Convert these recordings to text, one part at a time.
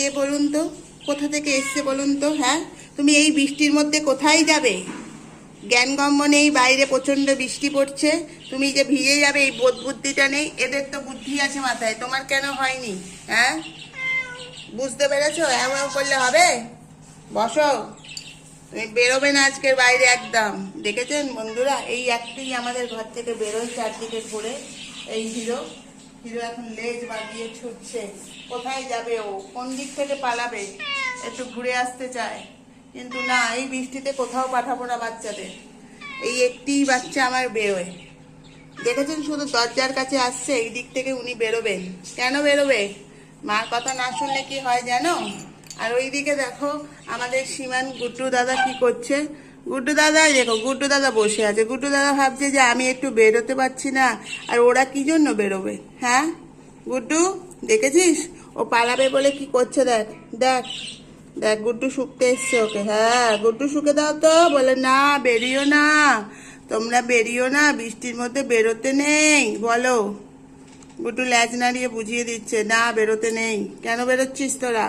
কে বলুন তো, কোথা থেকে এসছে বলুন তো হ্যাঁ? তুমি এই বৃষ্টির মধ্যে কোথায় যাবে? জ্ঞানগম্য নেই, বাইরে প্রচণ্ড বৃষ্টি পড়ছে। তুমি যে ভিজে যাবে, এই বোধ বুদ্ধিটা নেই। এদের তো বুদ্ধি আছে মাথায়। তোমার কেন হয়নি হ্যাঁ? বুঝতে পেরেছ? এমন করলে হবে? বসো। তুমি বেরোবে না আজকের বাইরে একদম। দেখেছেন বন্ধুরা? এই একটি আমাদের ঘর থেকে বেরোয়, চারদিকে ঘুরে। এই হিরো হিরো এখন লেজ বাগিয়ে ছুটছে। কোথায় যাবে ও? কোন দিক থেকে পালাবে? একটু ঘুরে আসতে চায়। কিন্তু না, এই বৃষ্টিতে কোথাও পাঠাবো না বাচ্চাদের। এই একটি বাচ্চা আমার বেরোয়। দেখেছেন শুধু দরজার কাছে আসছে, এই দিক থেকে উনি বেরোবেন। কেন বেরোবে? মার কথা না শুনলে কি হয় জানো? আর ওইদিকে দেখো, আমাদের সীমান গুড্ডু দাদা কি করছে? গুড্ডু দাদা, দেখো, গুড্ডু দাদা বসে আছে। গুড্ডু দাদা ভাবছে যে আমি একটু বেরোতে পারছি না, আর ওরা কি জন্য বেরোবে হ্যাঁ? গুড্ডু, দেখেছিস? ও পালাবে বলে কি করছে দেখ দেখ দেখ, গুড্ডু শুকতে এসছে ওকে হ্যাঁ গুড্ডু শুকে দাও তো, বলে, না, বেরিও না, তোমরা বেরিও না, বৃষ্টির মধ্যে বেরোতে নেই, বলো। গুড্ডু ল্যাজ নাড়িয়ে বুঝিয়ে দিচ্ছে, না, বেরোতে নেই, কেন বেরোচ্ছিস তোরা?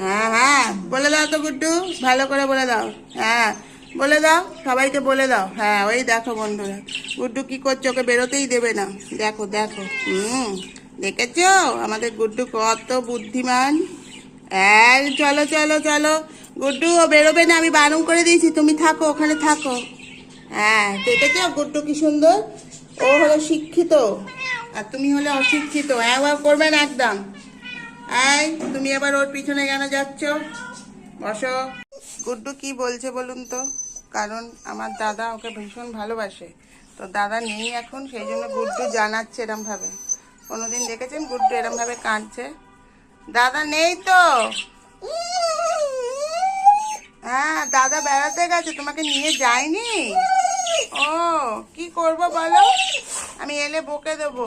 হ্যাঁ হ্যাঁ বলে দাও তো, গুড্ডু, ভালো করে বলে দাও হ্যাঁ বলে দাও, সবাইকে বলে দাও। হ্যাঁ ওই দেখো বন্ধুরা। গুড্ডু কি করছে? ওকে বেরোতেই দেবে না। দেখো দেখো। হুম, দেখেছ? আমাদের গুড্ডু কত বুদ্ধিমান। এই, চলো চলো চলো। গুড্ডু, ও বেরোবে না, আমি বারণ করে দিয়েছি। তুমি থাকো, ওখানে থাকো। হ্যাঁ দেখেছ? গুড্ডু কি সুন্দর? ও হলো শিক্ষিত। আর তুমি হলে অশিক্ষিত। একবার করবে না একদম। এই, তুমি এবার ওর পিছনে কেন যাচ্ছ? বসো। গুড্ডু কি বলছে বলুন তো? কারণ আমার দাদা ওকে ভীষণ ভালোবাসে। তো দাদা নেই এখন, সেই জন্য গুড্ডু জানাচ্ছে এরমভাবে। কোনোদিন দেখেছেন গুড্ডু এরমভাবে কাঁদছে? দাদা নেই তো? হ্যাঁ দাদা বেড়াতে গেছে, তোমাকে নিয়ে যায়নি? ও, কি করব বলো? আমি এলে বকে দেবো।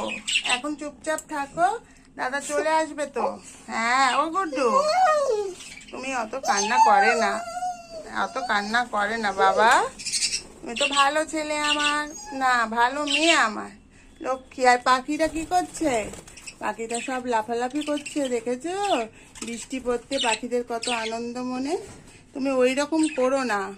এখন চুপচাপ থাকো, দাদা চলে আসবে তো? হ্যাঁ ও গুড্ডু। তুমি অত কান্না করে না। অত কান্না করে না বাবা। তুমি তো ভালো ছেলে আমার। না, ভালো মেয়ে আমার। লক্ষ্মী, আর পাখিটা কি করছে? পাখিটা সব লাফালাফি করছে, দেখেছ? বৃষ্টি পড়তে পাখিদের কত আনন্দ মনে। তুমি ওই রকম করো না।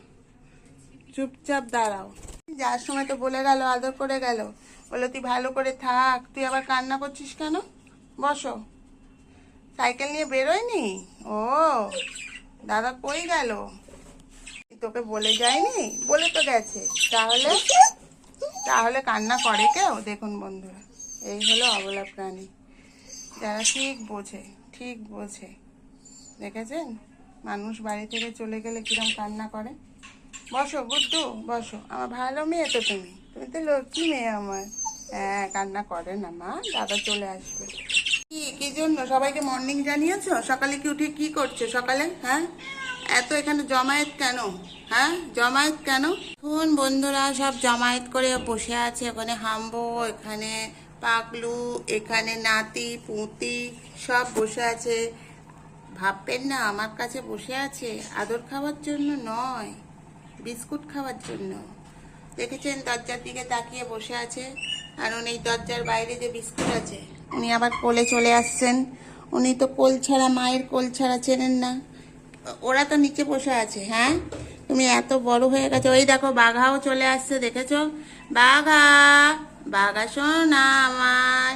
চুপচাপ দাঁড়াও। যার সময় তো বলে গেল, আদর করে গেল। বলে, তুই ভালো করে থাক। তুই আবার কান্না করছিস কেন? বসো। সাইকেল নিয়ে বেরোয়নি? ও, দাদা কই গেল? তোকে বলে যায়নি? বলে তো গেছে। তাহলে? তাহলে কান্না করে কেউ? দেখুন বন্ধুরা, এই হলো অবলা প্রাণী। যারা ঠিক বোঝে ঠিক বোঝে। দেখেছেন? মানুষ বাড়ি থেকে চলে গেলে কিরম কান্না করে? বসো গুড্ডু বসো। আমার ভালো মেয়ে তো তুমি। তুমি তো লক্ষ্মী মেয়ে আমার। হ্যাঁ কান্না করে না, মা। দাদা চলে আসবে। কি কি জন্য? সবাইকে মর্নিং জানিয়েছো? সকালে কি উঠে কি করছ? সকালে? হ্যাঁ? এত এখানে জমায়েত কেন? হ্যাঁ? জমায়েত কেন? শুন বন্ধুরা, সব জমায়েত করে বসে আছে। ওখানে হাম্বো, এখানে পাগলু, এখানে নাতি, পুঁতি, সব বসে আছে। ভাববেন না, আমার কাছে বসে আছে। আদর খাওয়ার জন্য নয়, বিস্কুট খাওয়ার জন্য। দেখেছেন দরজার দিকে তাকিয়ে বসে আছে? কারণ এই দরজার বাইরে যে বিস্কুট আছে, উনি আবার কোলে চলে আসছেন। উনি তো কোল ছাড়া, মায়ের কোল ছাড়া চেনেন না। ওরা তো নিচে বসে আছে হ্যাঁ? তুমি এত বড় হয়ে গেছো। ওই দেখো, বাঘাও চলে আসছে, দেখেছ? বাঘা বাঘা শোনো আমার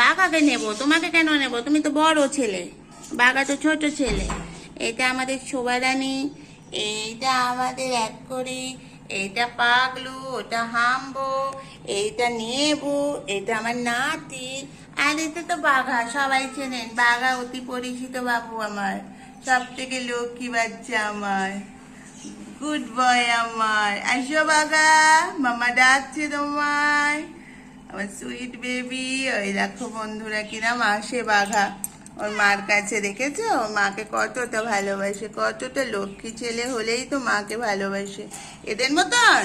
বাঘাকে নেব, তোমাকে কেন নেব? তুমি তো বড় ছেলে, বাঘা তো ছোট ছেলে। এটা আমাদের শোভারানী, এইটা আমাদের এক করি, এইটা পাগলু, ওটা হাম্বো, এইটা নেবু এটা আমার নাতি। আর এটা তো বাঘা, সবাই চেনেন, বাঘা অতি পরিচিত বাবু আমার। সব থেকে লক্ষ্মী বাচ্চা আমার। গুড বয় আমার। আসো বাঘা মামা ডাকছে তোমায়। আমার সুইট বেবি ওই দেখো বন্ধুরা কিরাম আসে বাঘা। ওর মার কাছে দেখেছ? মাকে কতটা ভালোবাসে, কতটা লক্ষ্মী ছেলে হলেই তো মাকে ভালোবাসে। এদের মতন?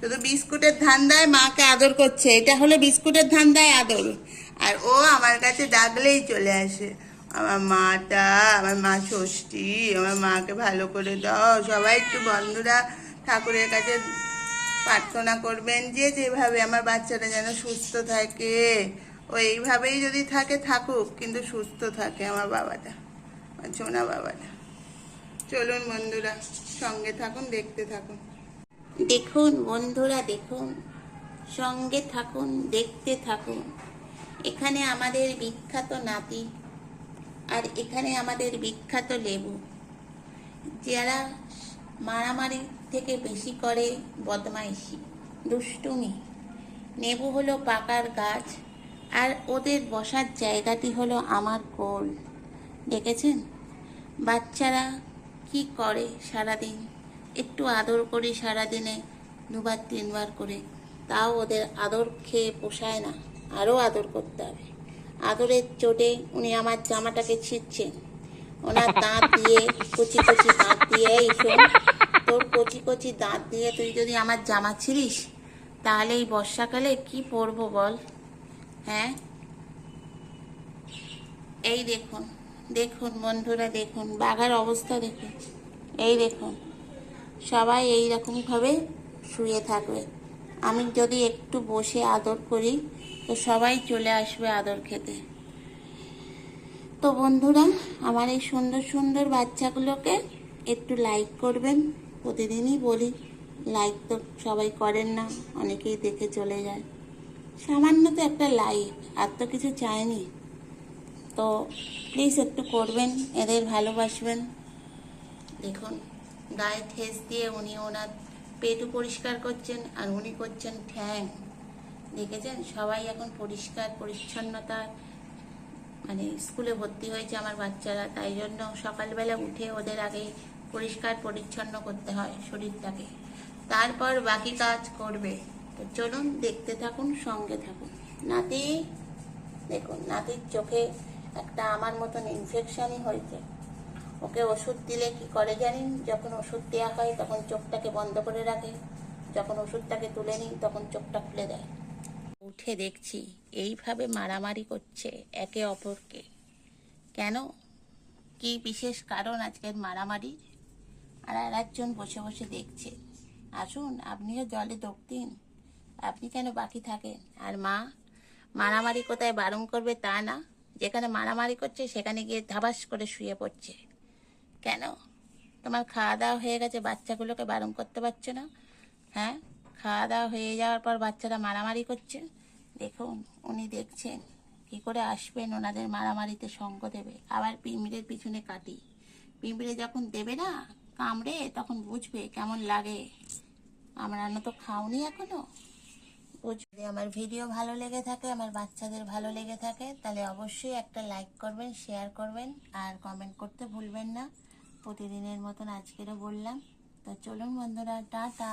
শুধু বিস্কুটের ধান্দায় মাকে আদর করছে, এটা হলো বিস্কুটের ধান্দায় আদর। আর ও আমার কাছে ডাকলেই চলে আসে। আমার মাটা, আমার মা ষষ্ঠী, আমার মাকে ভালো করে দাও। সবাই একটু বন্ধুরা ঠাকুরের কাছে প্রার্থনা করবেন যে যেভাবে আমার বাচ্চাটা যেন সুস্থ থাকে। ও এইভাবেই যদি থাকে, থাকুক, কিন্তু সুস্থ থাকে আমার বাবাটা, আমার ছোনা বাবাটা। চলুন বন্ধুরা, সঙ্গে থাকুন, দেখতে থাকুন। দেখুন বন্ধুরা, দেখুন, সঙ্গে থাকুন, দেখতে থাকুন। এখানে আমাদের বিখ্যাত নাতি আর এখানে আমাদের বিখ্যাত লেবু। যারা মারামারি থেকে বেশি করে বদমাইশি, দুষ্টুমি। নেবু হলো পাকার গাছ, আর ওদের বসার জায়গাটি হলো আমার কোল দেখেছেন? বাচ্চারা কি করে সারাদিন? একটু আদর করি সারাদিনে, দুবার তিনবার করে। তাও ওদের আদর খেয়ে পোষায় না। আরও আদর করতে হবে। আদরের চোটে উনি আমার জামাটাকে ছিঁড়ছেন ওনার দাঁত দিয়ে, কচি কচি দাঁত দিয়ে, এই শোন, তোর কচি কচি দাঁত দিয়ে তুই যদি আমার জামা ছিঁড়িস, তাহলে এই বর্ষাকালে কি পরবো বল? হ্যাঁ? এই দেখুন দেখুন বন্ধুরা, দেখুন, বাঘার অবস্থা দেখুন। এই দেখুন, সবাই এই রকমভাবে শুয়ে থাকবে। আমি যদি একটু বসে আদর করি তো সবাই চলে আসবে আদর খেতে। তো বন্ধুরা, আমার এই সুন্দর সুন্দর বাচ্চাগুলোকে একটু লাইক করবেন। প্রতিদিনই বলি লাইক তো সবাই করেন না, অনেকেই দেখে চলে যায়। সামান্য তো একটা লাইক আর তো কিছু চায়নি তো প্লিজ একটু করবেন, এদের ভালোবাসবেন। দেখুন, গায়ে ঠেস দিয়ে উনি ওনার পেটও পরিষ্কার করছেন, আর উনি করছেন ঠ্যাং। দেখেছেন? সবাই এখন পরিষ্কার, পরিচ্ছন্নতা মানে স্কুলে ভর্তি হয়েছে আমার বাচ্চারা, তাই জন্য সকালবেলা উঠে ওদের আগে পরিষ্কার, পরিচ্ছন্ন করতে হয় শরীরটাকে। তারপর বাকি কাজ করবে। তো চলুন দেখতে থাকুন, সঙ্গে থাকুন। নাতি, দেখুন, নাতির চোখে একটা আমার মতন ইনফেকশনই হয়েছে। ওকে ওষুধ দিলে কি করে জানেন? যখন ওষুধ দেওয়া হয় তখন চোখটাকে বন্ধ করে রাখে। যখন ওষুধটাকে তুলে নিই তখন চোখটা খুলে দেয়। উঠে দেখছি এইভাবে মারামারি করছে একে অপরকে। কেন? কি বিশেষ কারণ আজকের মারামারির? আর আর একজন বসে বসে দেখছে। আসুন, আপনিও জলে ডোব দিন। আপনি কেন বাকি থাকেন? আর মা, মারামারি কোথায় বারণ করবে তা না? যেখানে মারামারি করছে, সেখানে গিয়ে ধাবাস করে শুয়ে পড়ছে। কেন? তোমার খাওয়া দাওয়া হয়ে গেছে, বাচ্চাগুলোকে বারণ করতে পারছ না? হ্যাঁ? খাওয়া দাওয়া হয়ে যাওয়ার পর বাচ্চারা মারামারি করছে। দেখুন, উনি দেখছেন কি করে আসবেন ওনাদের মারামারিতে সঙ্গ দেবে। আবার পিঁমড়ের পিছনে কাটি। পিঁমড়ে যখন দেবে না, কামড়ে, তখন বুঝবে কেমন লাগে। আমরা তো খাওনি এখনও। যদি আমার ভিডিও ভালো লেগে থাকে, আমার বাচ্চাদের ভালো লেগে থাকে, তাহলে অবশ্যই একটা লাইক করবেন শেয়ার করবেন, আর কমেন্ট করতে ভুলবেন না। প্রতিদিনের মতন আজকেরও বললাম। তো চলুন বন্ধুরা, টাটা।